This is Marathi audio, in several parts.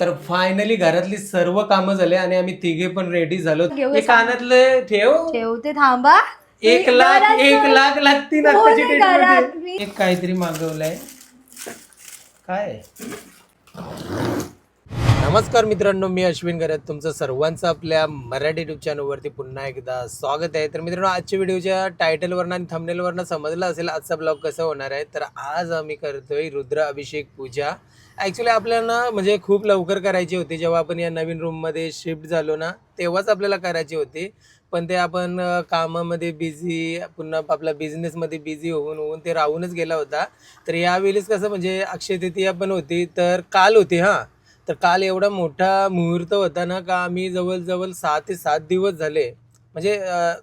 तर फायनली घरातली सर्व कामं झाले आणि आम्ही तिघे पण रेडी झालो. हे कानातलं ठेव. ठेवते थांबा. एक लाख एक. लाख लागतील आताची मी date घरात, मध्ये. मी- एक काहीतरी मागवलंय. काय? नमस्कार मित्रांनो मी अश्विन करत तुमचं सर्वांचं आपल्या मराठी युट्यूब चॅनलवरती पुन्हा एकदा स्वागत आहे. तर मित्रांनो आजच्या व्हिडिओच्या टायटलवरनं आणि थंबनेलवरनं समजलं असेल आजचा ब्लॉग कसा होणार आहे. तर आज आम्ही करतोय रुद्र अभिषेक पूजा. ॲक्च्युली आपल्याला म्हणजे खूप लवकर करायची होती. जेव्हा आपण या नवीन रूममध्ये शिफ्ट झालो ना तेव्हाच आपल्याला करायची होती. पण ते आपण कामामध्ये बिझी पुन्हा आपला बिझनेसमध्ये बिझी होऊन होऊन ते राहूनच गेला होता. तर यावेळेस कसं म्हणजे अक्षय तृतीया पण होती तर काल होती हां. तर काल एवढा मोठा मुहूर्त होता ना का आम्ही जवळजवळ सहा ते सात दिवस झाले म्हणजे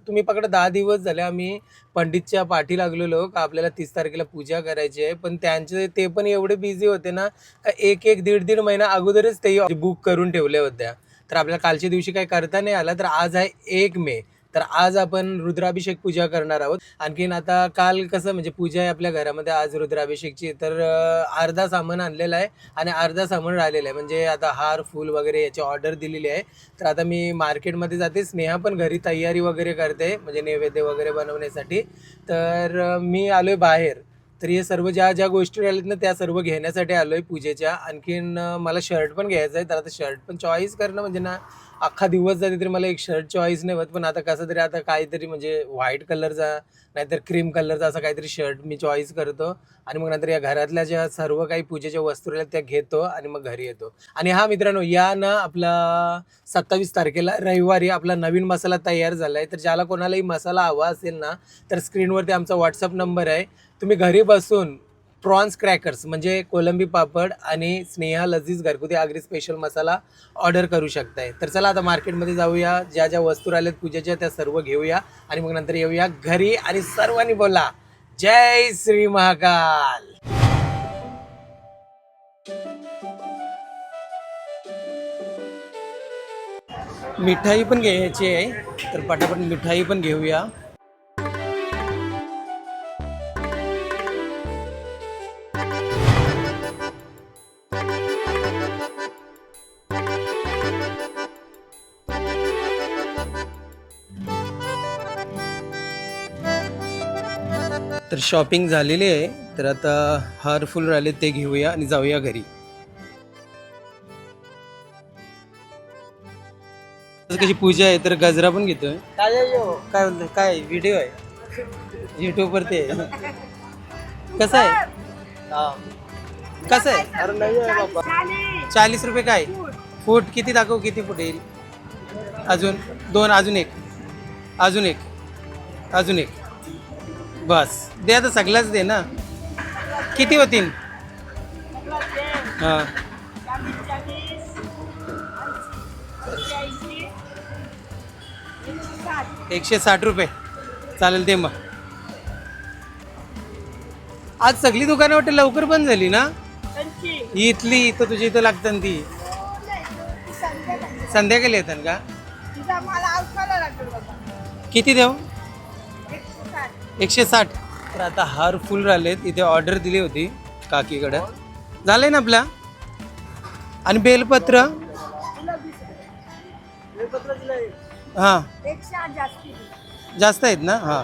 तुम्ही पकडा दहा दिवस झाले आम्ही पंडितच्या पाठी लागलेलो का आपल्याला तीस तारखेला पूजा करायची आहे. पण त्यांचे ते पण एवढे बिझी होते ना का एक एक दीड दीड महिना अगोदरच ते बुक करून ठेवल्या होत्या. तर आपल्याला कालच्या दिवशी काही करता नाही आला तर आज आहे एक मे. तर आज आपण रुद्राभिषेक पूजा करणार आहोत. आणखीन आता काल कसं म्हणजे पूजा आहे आपल्या घरामध्ये आज रुद्राभिषेकची. तर अर्धा सामान आणलेलं आहे आणि अर्धा सामान राहिलेलं आहे. म्हणजे आता हार फूल वगैरे याची ऑर्डर दिलेली आहे. तर आता मी मार्केटमध्ये जाते. स्नेहा पण घरी तयारी वगैरे करते म्हणजे नैवेद्य वगैरे बनवण्यासाठी. तर मी आलोय बाहेर. तर हे सर्व ज्या ज्या गोष्टी राहिल्यात ना त्या सर्व घेण्यासाठी आलोय पूजेच्या. आणखीन मला शर्ट पण घ्यायचं आहे. तर आता शर्ट पण चॉईस करणं म्हणजे ना अख्खा दिवस जाते तरी मला एक शर्ट चॉईस नाही होत पण आता कसं तरी आता काहीतरी म्हणजे व्हाईट कलरचा नाहीतर क्रीम कलरचा असं काहीतरी शर्ट मी चॉईस करतो आणि मग नंतर या घरातल्या ज्या सर्व काही पूजेच्या वस्तू आहेत त्या घेतो आणि मग घरी येतो. आणि हा मित्रांनो या ना आपला सत्तावीस तारखेला रविवारी आपला नवीन मसाला तयार झाला आहे तर ज्याला कोणालाही मसाला हवा असेल ना तर स्क्रीनवरती आमचा व्हॉट्सअप नंबर आहे. तुम्ही घरी बसून प्रॉन्स क्रॅकर्स म्हणजे कोलंबी पापड आणि स्नेहा लजीज घरगुती आगरी स्पेशल मसाला ऑर्डर करू शकताय. तर चला आता मार्केटमध्ये जाऊया. ज्या ज्या वस्तू राहिल्यात पूजेच्या त्या सर्व घेऊया. आणि मग नंतर येऊया घरी आणि सर्वांनी बोला जय श्री महाकाल. मिठाई पण घ्यायची आहे. तर पटापट मिठाई पण घेऊया. तर शॉपिंग झालेली आहे. तर आता हार फुल राहिले ते घेऊया आणि जाऊया घरी. कशी पूजा आहे तर गजरा पण घेतोय. काय बोलतोय काय व्हिडिओ आहे? युट्यूब वरती आहे. कसं आहे? कसं आहे? चाळीस रुपये काय? फूट किती दाखव किती फूट येईल? अजून दोन अजून एक. अजून एक. अजून एक. बस. दे आता सगळ्याच दे ना. किती होतील? हां. एकशे साठ रुपये. चालेल ते मग. आज सगळी दुकानं वाटतं लवकर बंद झाली ना? ही इथली इथं तुझी इथं लागतात ती. संध्याकाळी. येतात का? किती देऊ? एकशे साठ. तर आता हार फुल राहिलेत. इथे ऑर्डर दिली होती काकीकडं. झालंय ना आपला आणि बेलपत्र? हां. जास्त आहेत ना? हां.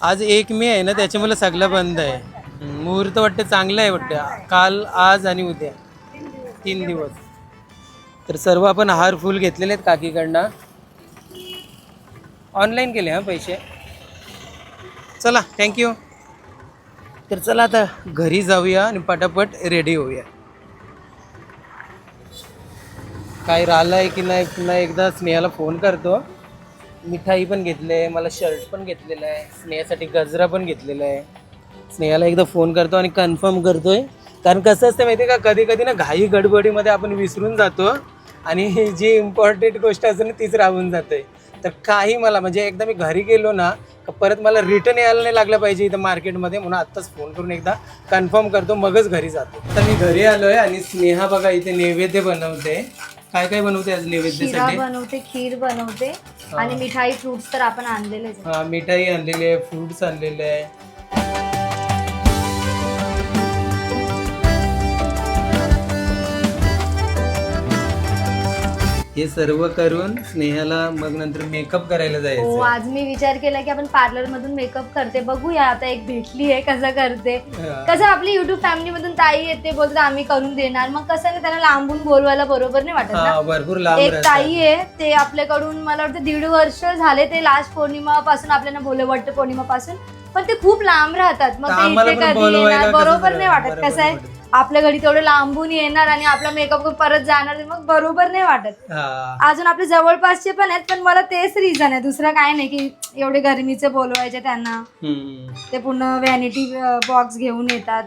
आज एक मे आहे ना त्याच्यामुळे सगळं बंद आहे. मुहूर्त वाटतं चांगलं आहे वाटतं. काल आज आणि उद्या. तीन दिवस. तर सर्व आपण हार फुल घेतलेले आहेत काकीकडनं. ऑनलाईन केले हां पैसे? चला थँक्यू तर चला आता घरी जाऊया आणि पटापट रेडी होऊया. काय राहिलं आहे की नाही पुन्हा एकदा स्नेहाला फोन करतो. मिठाई पण घेतली आहे मला शर्ट पण घेतलेलं आहे. स्नेहासाठी गजरा पण घेतलेला आहे. स्नेहाला एकदा फोन करतो आणि कन्फर्म करतोय. कारण कसं असतं माहिती आहे का कधी कधी ना घाई गडबडीमध्ये आपण विसरून जातो आणि जी इम्पॉर्टंट गोष्ट असते ना तीच राहून जाते. तर काही मला म्हणजे एकदा मी घरी गेलो ना परत मला रिटर्न यायला नाही लागलं पाहिजे इथं मार्केटमध्ये म्हणून आत्ताच फोन करून एकदा कन्फर्म करतो मगच घरी जातो. तर मी घरी आलोय आणि स्नेहा बघा इथे नैवेद्य बनवते. काय काय बनवते आज शिरा नैवेद्यासाठी बनवते खीर बनवते आणि मिठाई फ्रुट्स तर आपण आणलेलेच आहे. हा मिठाई आणलेली आहे फ्रुट्स आणलेले आहे. हे सर्व करून स्नेहाला मग नंतर मेकअप करायला हो जायचं आज मी विचार केला की आपण पार्लर मधून मेकअप करते. बघूया आता एक भेटली आहे कसं करते. हा. कसं आपली युट्यूब फॅमिली मधून ताई येते बोलते आम्ही करून देणार. मग कसं ना त्यांना लांबून बोलवायला बरोबर नाही वाटत हा भरपूर लांब एक राहतात. ताई आहे ते आपल्याकडून मला वाटतं दीड वर्ष झाले ते लास्ट पौर्णिमा पासून आपल्याला बोलले वट्ट पौर्णिमा पासून पण ते खूप लांब राहतात. मग ते आम्हाला इथे पण कधी बोलवायला येणार? कसं बरोबर नाही वाटत. बरोबर कसं आहे? वाटत. आपल्या घरी तेवढे लांबून येणार आणि आपला मेकअप करून परत जाणार मग बरोबर नाही वाटत. हा. अजून आपले जवळपासचे पण आहेत पण मला तेच रिझन आहे. दुसरं काय नाही की एवढे गरमीचे बोलवायचे त्यांना. हम्म. ते पुन्हा व्हॅनिटी बॉक्स घेऊन येतात.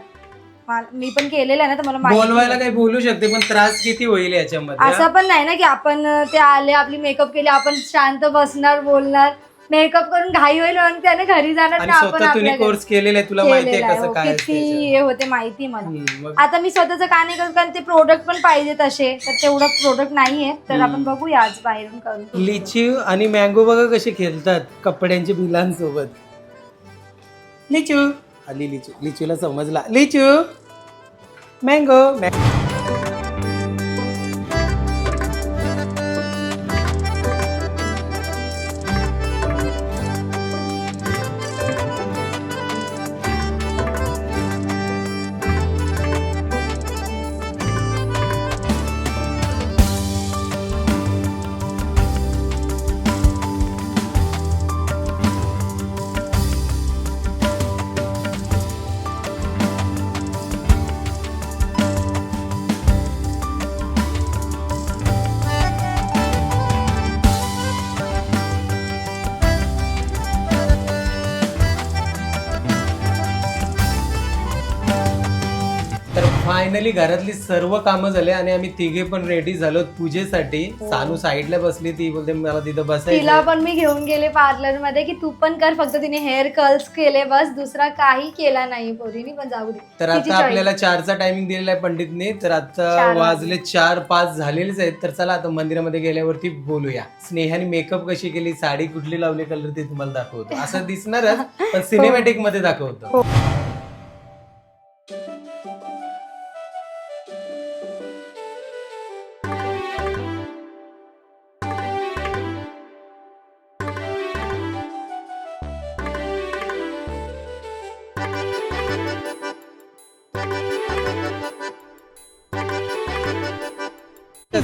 मला- मी पण केलेलं आहे ना तर मला माहिती बोलवायला. काही बोलू शकते पण त्रास किती होईल याच्यामध्ये असं पण नाही ना की आपण अं, ते आले आपली मेकअप केली आपण शांत बसणार बोलणार. मेकअप करून घाई होईल म्हणून त्याने घरी जाणार आणि ना आपण स्वतः तुम्ही आपल्या कोर्स केलेला आहे तुला. माहिती आहे केलेलं आहे, कसं हो, काय किती असते हे होते माहिती मला. हम्म, मग आता मी स्वतःच का नाही करत? कारण ते प्रोडक्ट पण पाहिजे तसे तर तेवढं प्रोडक्ट नाहीये. तर आपण बघूया आज बाहेरून करून. लिची आणि मँगो बघा कसे खेळतात कपड्यांच्या बिलांसोबत. लिचू. आली लिचू. लिचूला समजला. लिचू. मँगो तर फायनली घरातली सर्व कामं झाले आणि आम्ही तिघे पण रेडी झालो पूजेसाठी. सानू साईडला बसली ती बोलते मला तिथं तिला बसायचं पण मी घेऊन गेले पार्लरमध्ये की तू पण कर फक्त तिने हेअर कर्ल्स केले बस दुसरा काही केला नाही पोरीनी पण जाऊ दे. तर तिची आता choice. आपल्याला चारचा टायमिंग दिलेला आहे पंडितने तर आता चार वाजले. चार पाच झालेलेच आहेत. तर चला आता मंदिरामध्ये गेल्यावरती बोलूया. स्नेहाने मेकअप कशी केली साडी कुठली लावली कलर ते तुम्हाला दाखवतो. असं दिसणारच पण सिनेमॅटिकमध्ये दाखवतो.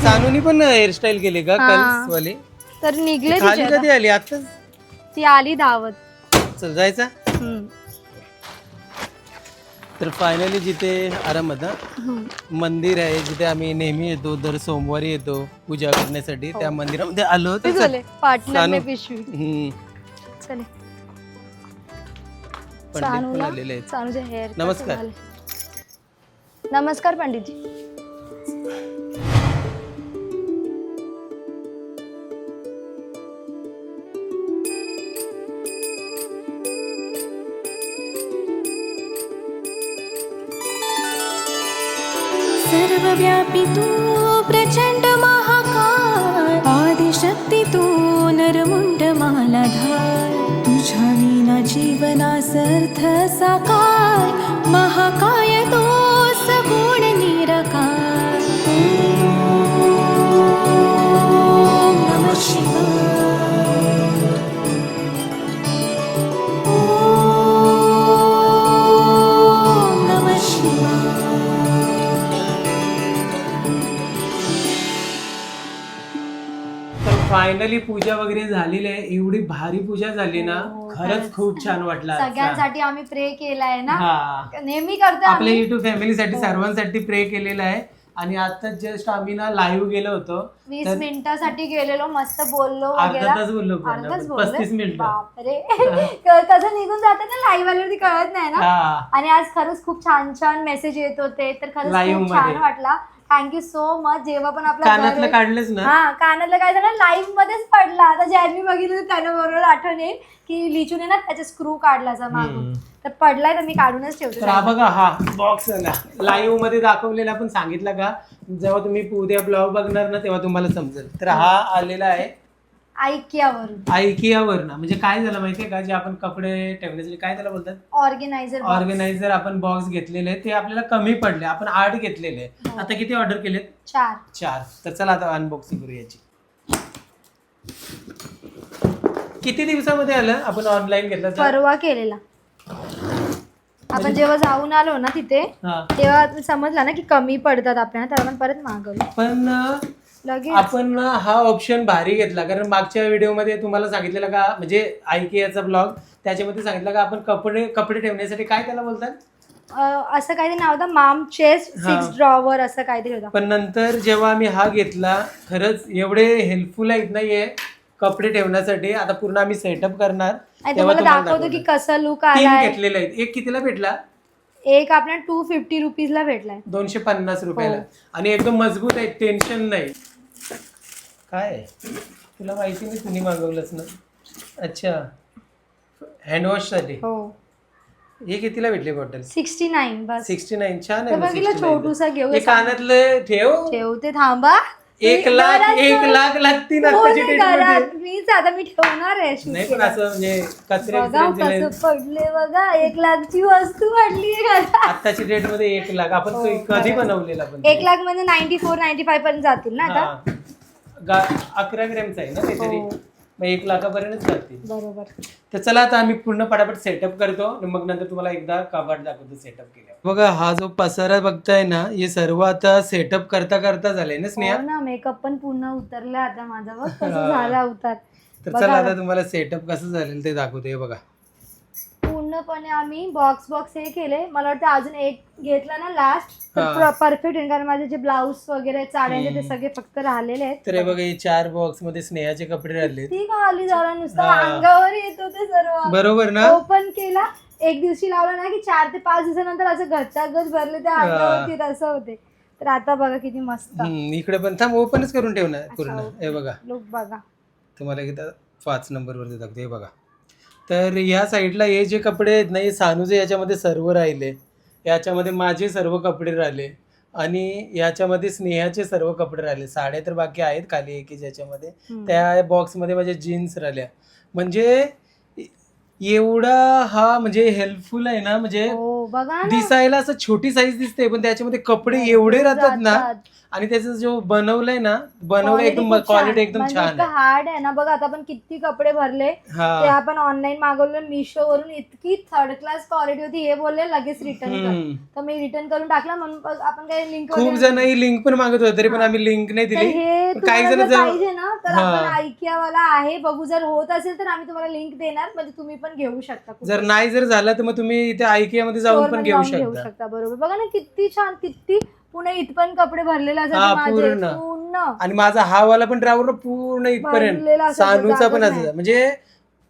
सानूनी पण हेअरस्टाईल केली का हा. कर्ल्स वाली तर निघले खाली तिचे कधी आता. आली आता ती आली धावत चल जायचा हम्म. तर फायनली जिथे आरामात हा, हम्म. मंदिर आहे जिथे आम्ही नेहमी येतो दर सोमवारी येतो पूजा करण्यासाठी त्या मंदिरामध्ये आलो हो. ते होतो झाले पार्टनर सानू. में पिशवी हम्म, चले पंडित पण सानूला आलेले आहेत सानूचे हेअर नमस्कार. नमस्कार पंडितजी सर्वव्यापी तू प्रचंड महाकाय. आदिशक्ती तू नरमुंड मालाधार तुझ्या विना जीवनास अर्थ साकार महाकाय तो सगुण. फायनली पूजा वगैरे झालेली आहे. एवढी भारी पूजा झाली ना. हो, खरंच खरंच. खूप छान वाटलं. सगळ्यांसाठी आम्ही प्रे केलाय ना. हा. नेहमी करतो आपल्या आम्ही. युट्यूब फॅमिलीसाठी हो. सर्वांसाठी प्रे केलेलं आहे. आणि आता जस्ट आम्ही ना लाईव्ह गेलो होतो. वीस तर मिनिटासाठी गेलेलो मस्त बोललो अर्धा वगैरे. बोललो अर्धाच पस्तीस मिनिटं. बापरे. क- कसं निघून जातात ना लाईव्ह आल्यावरती कळत नाही ना. हा. आणि आज खरंच खूप छान छान मेसेज येत होते. तर खरंच Live खूप छान. वाटला. थँक्यू सो मच जेव्हा पण आपला कानातलं काढलंच ना? हा कानातलं काय झालं? लाईव्ह मध्येच पडला. आता ज्यांनी बघितलं त्यानं बरोबर आठवण येईल की लिचूने ना त्याचा स्क्रू काढलाचा मागून. हम्म. तर पडलाय तर मी काढूनच ठेवते. तर हा बघा हा बॉक्स आला लाईव्हमध्ये दाखवलेला पण सांगितलं का? जेव्हा तुम्ही उद्या ब्लॉग बघणार ना तेव्हा तुम्हाला समजेल. तर हा आलेला आहे. ऐक्यावरून आयकियावर ना म्हणजे काय झालं माहितीये का? जे आपण कपडे ठेवण्यासाठी काय त्याला बोलतात? ऑर्गेनायझर ऑर्गनायझर आपण बॉक्स घेतलेले ते आपल्याला कमी पडले. आपण आठ घेतलेले हो. आता किती ऑर्डर केलेत? चार. चार. तर चला आता अनबॉक्सिंग करू याची. किती दिवसामध्ये आलं? आपण ऑनलाईन घेतलं तर? परवा केलेला. आपण जेव्हा जाऊन आलो ना तिथे हा. तेव्हा समजलं ना की कमी पडतात आपल्याला. तर आपण परत मागवलं. पण अं, लगेच. आपण हा ऑप्शन भारी घेतला. कारण मागच्या व्हिडिओमध्ये तुम्हाला सांगितलेलं का म्हणजे आयकेचा ब्लॉग त्याच्यामध्ये सांगितलं का आपण कपडे कपडे ठेवण्यासाठी काय त्याला बोलतात? अं, असं काहीतरी नाव होतं माम चेस्ट हा. सिक्स ड्रॉवर असं काहीतरी होतं. पण नंतर जेव्हा आम्ही हा घेतला खरंच एवढे हेल्पफुल आहेत नाहीये कपडे ठेवण्यासाठी. आता पूर्ण आम्ही सेटअप करणार. आणि तेव्हा तुम्हाला तुम्हाला दाखवतो की. कसं लुक तीन आलाय. घेतलेले आहेत. एक कितीला भेटला? एक आपल्याला टू फिफ्टी रुपीजला भेटलाय. दोनशे पन्नास रुपयाला. हो. आणि एकदम मजबूत आहे टेन्शन नाही. काय? तुला माहिती नाही तुम्ही मागवलंच ना. अच्छा. हँडवॉशसाठी हो. हे कितीला भेटले बॉटल सिक्स्टी नाईन बस. Sixty nine. छान तर आहे बघितलं 69 छोटूसा घेऊ हे कानातलं ठेव. ठेवते थांबा. एक मी लाख घरात एक ठेव- लाख लागतील हो घरात मध्ये. मीच आता मी ठेवणार आहे नाही पण. असं म्हणजे बघा कचरे कसं पडले बघा. एक लाखची वस्तू पडली घरात आताची डेटमध्ये एक लाख. आपण हो, कधी- खरंच. बनवलेला पण एक लाख म्हणजे नाईन्टी फोर नाईन्टी फाय पर्यंत जातील ना आता? हा. गा- अकरा ग्रॅमचा आहे ना काहीतरी? हो. मग एक लाखापर्यंत जातील. बरोबर. तर चला आता आम्ही पूर्ण पटापट सेटअप करतो आणि मग नंतर तुम्हाला एकदा कपाट दाखवतो सेटअप केल्यावर. बघा हा जो पसारा बघताय ना हे सर्व आता सेटअप करता करता झालंय ना स्नेहा? हो ना मेकअप पण पूर्ण उतरला आता माझा बघ कसं हा. झाला उतार तर चला. आता तुम्हाला सेटअप कसं झालेलं ते दाखवतो हे बघा. पूर्णपणे आम्ही बॉक्स बॉक्स हे केले. मला वाटतं अजून एक घेतला ना लास्ट हा. परफेक्ट आहे कारण माझे जे ब्लाऊज वगैरे साड्यांचे ते हम्म. सगळे फक्त राहिलेले आहेत. तर हे बघा हे चार बॉक्समध्ये स्नेहाचे कपडे राहिले ती खाली जरा नुसतं. हा. अंगावर येत होते सर्व. बरोबर ना? ओपन केला. एक दिवशी लावला ना की चार ते पाच दिवसानंतर असं गच्चागच भरले ते अंगावरती येत असं होते. तर आता बघा किती मस्त. हम्म, इकडे पण थांब ओपनच करून ठेवणार पूर्ण. हे बघा. लुक बघा. तुम्हाला एकदा पाच नंबरवरती दाखवतो. हे बघा. तर ह्या साईडला हे जे कपडे आहेत ना हे सानूचे याच्यामध्ये सर्व राहिले. याच्यामध्ये माझे सर्व कपडे राहिले आणि याच्यामध्ये स्नेहाचे सर्व कपडे राहिले. साड्या तर बाकी आहेत खाली एक याच्यामध्ये. हम्म. त्या बॉक्समध्ये माझ्या जीन्स राहिल्या. म्हणजे एवढा हा म्हणजे हेल्पफुल आहे ना म्हणजे हो दिसायला असं छोटी साईज दिसते पण त्याच्यामध्ये कपडे एवढे राहतात ना आणि त्याचं जो बनवलंय ना बनवलं एकदम क्वालिटी एकदम छान आहे. हार्ड आहे ना बघा आता आपण किती कपडे भरले ते आपण ऑनलाईन मागवलं मिशो वरून इतकी थर्ड क्लास क्वालिटी होती हे बोलले लगेच रिटर्न. तर मी रिटर्न करून टाकला म्हणून आपण काही लिंक खूप जण ही लिंक पण मागत होते तरी पण आम्ही लिंक नाही दिली. हे काही जण पाहिजे ना तर. आपण IKEA वाला आहे बघू जर होत असेल तर आम्ही तुम्हाला लिंक देणार म्हणजे तुम्ही पण घेऊ शकता. जर नाही जर झालं तर मग तुम्ही इथे आयकिया मध्ये Store जाऊन पण घेऊ शकता बरोबर. बघा ना किती छान किती पुणे इथपण कपडे भरलेले हा, असतात माझे पूर्ण. पूर्ण. आणि माझा हा वाला पण ड्रायव्हर पूर्ण इथपर्यंत. भरलेला असायचा, सानूचा पण जागाच असं नाही. म्हणजे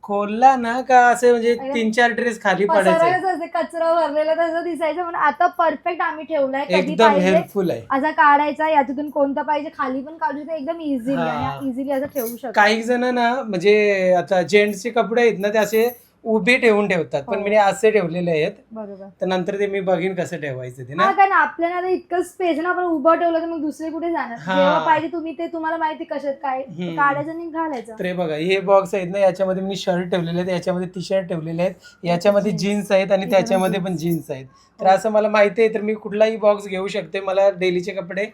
खोलला ना का असे म्हणजे अरे, तीन चार ड्रेस खाली पडायचे. कचरा भरलेला तसं दिसायचं पण आता परफेक्ट आम्ही ठेवलाय. कधी एकदम पाहिजे हेल्पफुल आहे. असा काढायचा याच्यातून कोणता पाहिजे खाली पण काढू शकतो एकदम इझिली हा. इझिली असं ठेवू शकतो. काही जण ना म्हणजे आता जेंट्सचे कपडे आहेत ना ते असे उभे ठेवून ठेवतात पण हो. मी असे ठेवलेले आहेत बरोबर तर नंतर ते मी बघीन कसं ठेवायचं ते हा ना कारण आपल्याला आता इतकं स्पेस ना आपण उभं ठेवलं तर मग दुसरे कुठे जाणार हा. जेव्हा पाहिजे तुम्ही ते तुम्हाला माहिती कशात काय हम्म. काढायचं आणि घालायचं तर हे बघा हे बॉक्स आहेत ना याच्यामध्ये मी शर्ट ठेवलेले आहेत याच्यामध्ये टी शर्ट ठेवलेले आहेत याच्यामध्ये Jeans. जीन्स आहेत आणि त्याच्यामध्ये पण पण जीन्स आहेत तर हो. असं मला माहिती आहे तर मी कुठलाही बॉक्स घेऊ शकते मला डेलीचे कपडे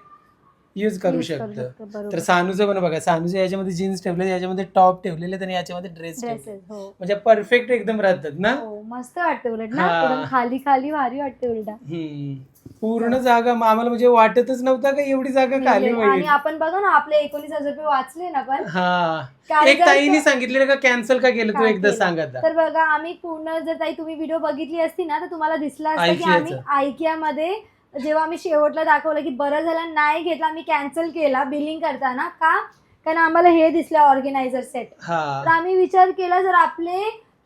यूज करू Use शकतो. शकतो, बरोबर. तर सानूचं पण बघा सानूचं याच्यामध्ये जीन्स ठेवले याच्यामध्ये टॉप ठेवलेले आणि याच्यामध्ये ड्रेस ठेवले ड्रेसेस हो. म्हणजे परफेक्ट एकदम राहतात ना? हो मस्त वाटते उलट ना? हा. एकदम खाली खाली भारी वाटते उलट. हम्म. पूर्ण जागा मग आम्हाला म्हणजे वाटतच नव्हता का एवढी जागा खाली आणि होईल आपण बघा ना आपले एकोणीस हजार रुपये वाचले ना पण. हा. एक ताईने सांगितलेलं का कॅन्सल का केलं? तू का एकदा केलं? सांग आता. तर बघा आम्ही पूर्ण जर ताई तुम्ही व्हिडिओ बघितली असती ना तर तुम्हाला दिसला असतं की आम्ही आयकिया मध्ये जेव्हा आम्ही शेवटला दाखवलं की बरं झालं नाही घेतला आम्ही कॅन्सल केला बिलिंग करताना का? कारण आम्हाला हे दिसलं ऑर्गनायझर सेट तर आम्ही विचार केला जर आपले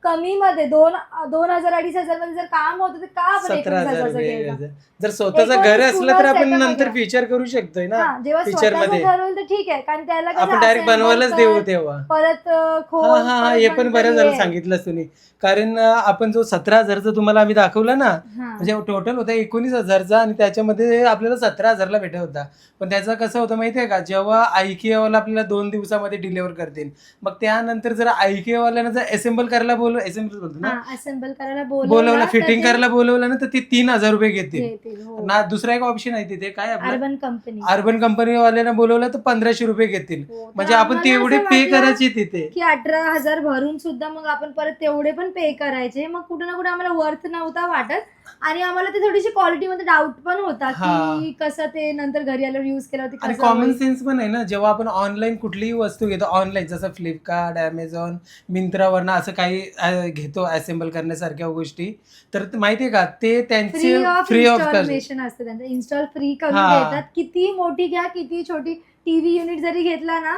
कमी मध्ये दोन दोन हजार अडीच हजारमध्ये जर काम होतं तर का आपण सतरा एकोणीस हजार हजारचं रुपये घ्यायचं? जर स्वतःचं एकोणीस घर असलं तर आपण नंतर. फीचर करू शकतोय ना हा, जेव्हा feature स्वतःचं मध्ये. तर ठीक आहे कारण त्याला कसं आपण डायरेक्ट बनवायलाच देऊ तेव्हा परत अं, खोल हा हा हा परत हे पण बरं झालं हे. सांगितलंच तुम्ही कारण अं, आपण जो सतरा हजारचा तुम्हाला आम्ही दाखवला ना हा. म्हणजे टोटल होता एकोणीस हजारचा आणि त्याच्यामध्ये आपल्याला सतरा हजारला भेटत होता पण त्याचा कसं होतं माहितीये का जेव्हा आयकेवाला आपल्याला दोन दिवसामध्ये डिलिव्हर करतील मग त्यानंतर जर आयकेवाल्यानं जर असेंबल करायला बोलवलं असेंबल असेंबल बोलतो ना? असेंबल करायला बोलवलं बोलवलं फिटिंग करायला बोलवलं ना तर ते तीन हजार रुपये घेतील. हो. ना दुसरा एक ऑप्शन आहे तिथे काय अर्बन कंपनी अर्बन कंपनी वाल्यांना बोलवलं तर पंधराशे रुपये घेतील. हो, म्हणजे आपण तेवढे पे करायचे तिथे. की अठरा हजार भरून सुद्धा मग आपण परत तेवढे पण पे करायचे. मग कुठे ना कुठे आम्हाला वर्थ नव्हता वाटत. आणि आम्हाला ते थोडीशी क्वालिटी मध्ये डाऊट पण होता. की कसं ते नंतर घरी आल्यावर युज केलं कॉमन. सेन्स पण आहे ना जेव्हा आपण ऑनलाईन कुठलीही वस्तू घेतो ऑनलाईन जसं फ्लिपकार्ट अमेझॉन मिंत्रावरनं असं काही अं, घेतो असेंबल करण्यासारख्या गोष्टी. तर ते माहितीये का? ते त्यांचे free of free of installation असते त्यांचं. इन्स्टॉल फ्री करून हा. देतात. किती मोठी घ्या किती छोटी टीव्ही युनिट जरी घेतला ना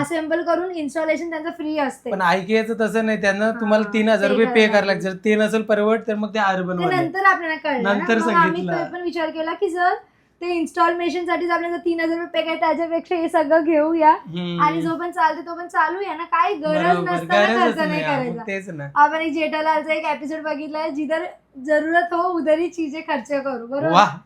असेंबल करून इन्स्टॉलेशन त्यांचं फ्री असते. पण ऐकायचं तसं नाही. त्यांना हा, तुम्हाला तीन हजार ते रुपये पे करायला करायला लागेल. जर ते नसेल परवड तर मग ते वाले. नंतर आपल्याला कळलं ना. नंतर मग आम्ही सांगितलं. ते पण विचार केला की सर ते इन्स्टॉलमेशनसाठी आपल्याला तीन हजार रुपये काय त्याच्यापेक्षा हे सगळं घेऊया. आणि जो पण चालते तो पण चालूया ना काही गरज नसताना खर्च नाही करायचा आपण एक जेठालालचा एक एपिसोड बघितलाय जिधर जरूरत हो उधर ही चीजें खर्च करू बरोबर वाह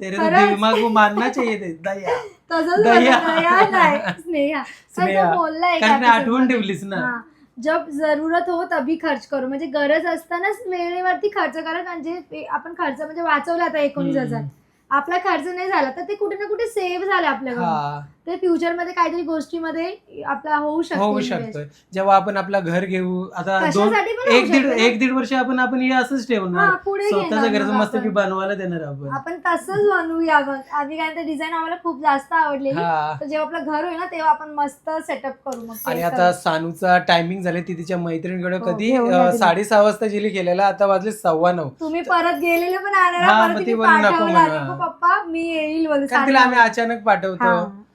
तेरे तो खरंच. दिमाग को मानना चाहिए थे दया तसंच दया. बोलला, दया नाही स्नेहा स्नेहा. आठवण. ठेवलीस ना. जब जरूरत हो तभी खर्च करू म्हणजे गरज असतानाच वेळेवरती खर्च करा म्हणजे आपण खर्च म्हणजे वाचवला आता एकोणीस हजार. आपला खर्च नाही झाला तर ते कुठे ना कुठे सेव्ह झाले आपल्याकडून. हा. ते फ्युचरमध्ये काहीतरी गोष्टीमध्ये आपला होऊ शकतो होऊ invest. शकतोय जेव्हा आपण आपला घर घेऊ आता दोन कशासाठी पण होऊ एक दीड शकतं. एक दीड वर्ष आपण आपण हे असंच हा, ठेवणार पुढे घेणार मग मस्त की आपण. बनवायला देणार आपण आपण तसंच बनवूया बघ आधी काय ते डिझाईन आम्हाला खूप जास्त आवडलेली हा तर जेव्हा आपलं घर होईल ना तेव्हा आपण मस्त सेटअप करू मग आणि आता करू. सानूचा टायमिंग झाले ती तिच्या मैत्रिणीकडे हो, कधी घेऊन अं, या तिला. साडेसहा वाजता गेली गेलेला आता वाजले सव्वा नऊ तुम्ही परत गेलेले पण आणणार हा, परत मग ती तिने बोलली नको पाठवलं म्हणा. नको पप्पा मी येईल बोल कारण तिला आम्ही अचानक पाठवतो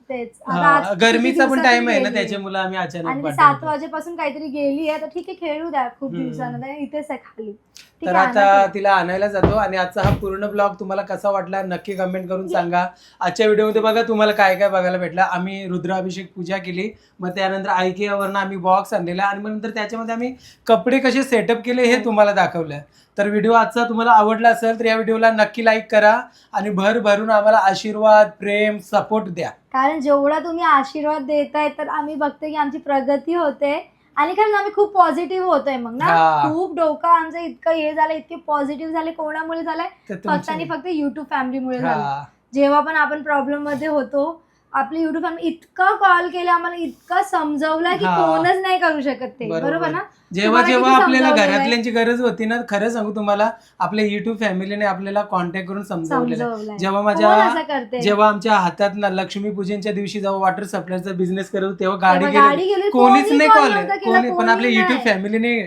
तेच. आता हा, किती गरमीचा पण दिवसातून टाइम आहे ना गेलीये. त्याच्यामुळे आम्ही अचानक ती सात पाठवतो वाजेपासून काहीतरी गेली आहे. तर ठीक आहे खेळू द्या खूप हम्म. इथेच आहे खाली. ठीक तर आहे, आता आणा. तिला आणायला जातो आणि आजचा हा पूर्ण ब्लॉग तुम्हाला कसा वाटला नक्की कमेंट करून सांगा. आजच्या व्हिडिओमध्ये बघा तुम्हाला काय काय बघायला भेटलं. आम्ही रुद्राभिषेक पूजा केली. मग त्यानंतर आयकेवरनं आम्ही बॉक्स आणलेला आणि मग नंतर त्याच्यामध्ये आम्ही कपडे कसे सेटअप केले हे तुम्हाला दाखवलं. तर व्हिडिओ आजचा तुम्हाला आवडला असेल तर या व्हिडिओला नक्की लाईक करा आणि भर भरून आम्हाला आशीर्वाद प्रेम सपोर्ट द्या कारण जेवढा तुम्ही आशीर्वाद देताय तर आम्ही बघतोय की आमची प्रगती होते आणि खरंच आम्ही खूप पॉझिटिव्ह होतोय मग ना हा. खूप डोकं आमचं इतकं हे झालं इतके पॉझिटिव्ह झाले कोणामुळे झालंय तर फक्त आणि तुमचे- फक्त युट्यूब फॅमिलीमुळे झालं हा. जेव्हा पण आपण प्रॉब्लेममध्ये होतो आपली युट्यूब फॅमिली इतकं कॉल केलं आम्हाला इतकं समजवलं की हा. कोणच नाही करू शकत ते बरोबर. ना जेव्हा तुम्हाला जेव्हा किती आपल्याला समजावलेलं आहे? घरातल्यांची गरज होती ना खरं सांगू तुम्हाला आपल्या युट्यूब फॅमिलीने आपल्याला कॉन्टॅक्ट करून समजवलेलं आहे. समजवलंय जेव्हा कोण माझ्या असं करते जेव्हा आमच्या हातात ना लक्ष्मीपूजनच्या दिवशी जेव्हा वॉटर सप्लायचा बिझनेस करत होतो, तेव्हा गाडी गेली गेली कोणीच कोणी नाही कॉल कोणी पण आपल्या युट्यूब. फॅमिलीने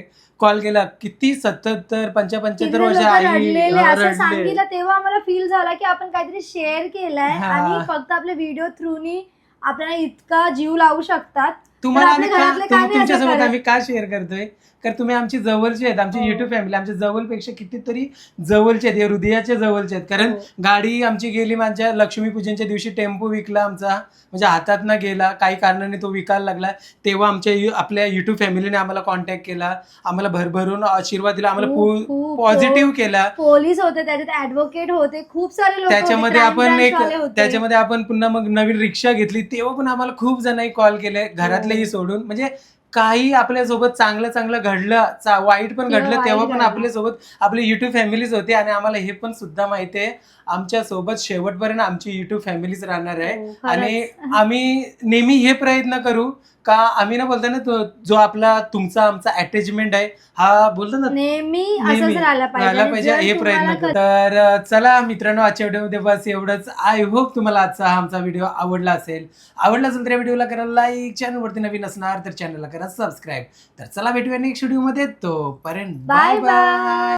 कॉल केला किती सत्तर पंच्याहत्तर किती वर्ष लोकं आई रडलेले हा, असं रडले. सांगितलं तेव्हा आम्हाला फील झाला की आपण काहीतरी शेअर केलंय हा. आणि फक्त आपले व्हिडिओ थ्रूनी आपल्याला इतका जीव लावू शकतात तुम्हाला आम्ही आपल्या का घरातले का तुम- नाही असं तुमच्यासोबत करत? आम्ही का शेअर करतोय कारण तुम्ही आमची जवळची आहेत आमची हो. युट्यूब फॅमिली आमच्या जवळपेक्षा कितीतरी जवळचे आहेत हे हृदयाच्या जवळचे आहेत कारण हो. गाडी आमची गेली माझ्या लक्ष्मीपूजनच्या दिवशी टेम्पो विकला आमचा म्हणजे हातात ना गेला काही कारणाने तो विकायला लागला तेव्हा आमच्या यु- आपल्या युट्यूब फॅमिलीने आम्हाला कॉन्टॅक्ट केला आम्हाला भरभरून आशीर्वाद दिला आम्हाला खूप- खूप- पॉझिटिव्ह केला पोलीस होते त्याच्यात ऍडव्होकेट होते खूप सारे लोक त्याच्यामध्ये आपण एक त्याच्यामध्ये आपण पुन्हा मग नवीन रिक्षा घेतली तेव्हा पण आम्हाला खूप जणांनी कॉल केले घरातलेही हो. सोडून म्हणजे काही आपल्यासोबत चांगलं चांगलं घडलं चा- वाईट पण घडलं तेव्हा पण. आपल्यासोबत आपली युट्यूब फॅमिलीच होती आणि आम्हाला हे पण सुद्धा माहिती आहे. आमच्यासोबत शेवटपर्यंत आमची युट्यूब फॅमिलीच राहणार आहे. हो, आणि आम्ही नेहमी हे प्रयत्न करू का आम्ही ना बोलतो ना तो- जो आपला तुमचा आमचा अटॅचमेंट आहे हा बोलतो ना नेहमी राहायला पाहिजे आणि जर हे तुम्हाला प्रयत्न कधी- करतो. तर अ, चला मित्रांनो आजच्या व्हिडिओमध्ये बस एवढंच. आय होप तुम्हाला आजचा हा आमचा व्हिडिओ आवडला असेल. आवडला असेल तर या व्हिडिओला करा लाईक चॅनलवरती नवीन असणार तर चॅनलला करा सबस्क्राईब तर चला भेटूया नेक्स्ट व्हिडिओमध्ये तोपर्यंत Bye बाय bye. बाय